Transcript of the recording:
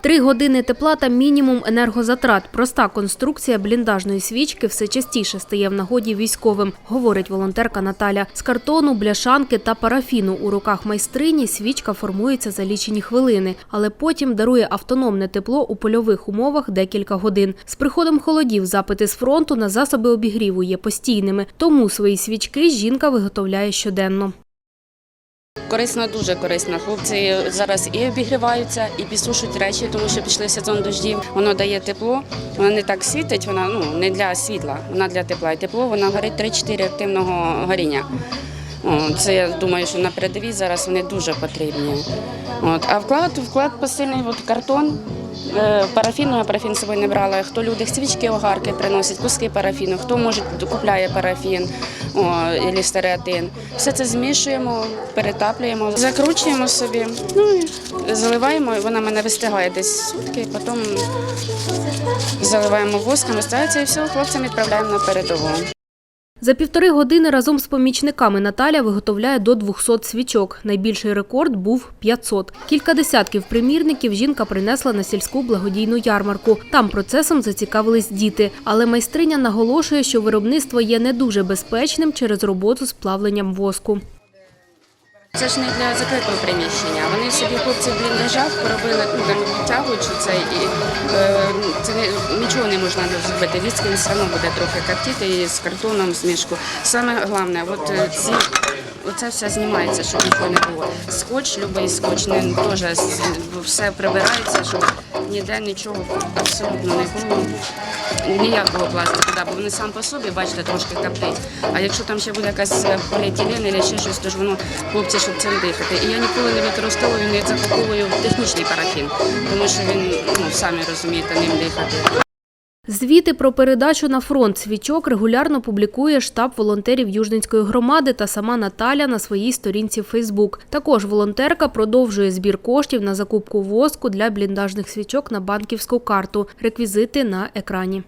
Три години тепла та мінімум енергозатрат. Проста конструкція бліндажної свічки все частіше стає в нагоді військовим, говорить волонтерка Наталя. З картону, бляшанки та парафіну у руках майстрині свічка формується за лічені хвилини, але потім дарує автономне тепло у польових умовах декілька годин. З приходом холодів запити з фронту на засоби обігріву є постійними, тому свої свічки жінка виготовляє щоденно. Корисно, дуже корисно. Хлопці зараз і обігріваються, і підсушують речі, тому що пішли сезон дождів. Воно дає тепло, вона не так світить, вона ну не для світла, вона для тепла. І тепло вона горить 3-4 активного горіння. Це я думаю, що на передовій зараз вони дуже потрібні. От. А вклад, вклад посильний от картон. Е, Парафіну я парафін з собою не брала. Хто люди свічки огарки приносять, куски парафіну, хто може купляє парафін о. Все це змішуємо, перетаплюємо, закручуємо собі, ну і заливаємо. Вона мене вистигає десь сутки, потім заливаємо воском, остається і все, хлопцям відправляємо на передову. За півтори години разом з помічниками Наталя виготовляє до 200 свічок. Найбільший рекорд був 500. Кілька десятків примірників жінка принесла на сільську благодійну ярмарку. Там процесом зацікавились діти. Але майстриня наголошує, що виробництво є не дуже безпечним через роботу з плавленням воску. Це ж не для закритого приміщення. Вони собі хлопці в бліндажах поробили, ну там витягуючи це і можна зробити. Віск він все одно буде трохи картіти і з картоном, з мішку. Саме головне, от е, ці. Оце все знімається, щоб нічого не було. Скотч, любий скотч, не теж все прибирається, щоб ніде нічого абсолютно не було. Ніякого пластику, да, бо вони сам по собі, бачите, трошки каплять. А якщо там ще буде якась поліетилен або ще щось, то ж воно хлопці, щоб цим дихати. І я ніколи не використовую, не закуповую технічний парафін, тому що він, ну самі розумієте, ним дихати. Звіти про передачу на фронт свічок регулярно публікує штаб волонтерів Южненської громади та сама Наталя на своїй сторінці Фейсбук. Також волонтерка продовжує збір коштів на закупку воску для бліндажних свічок на банківську карту. Реквізити на екрані.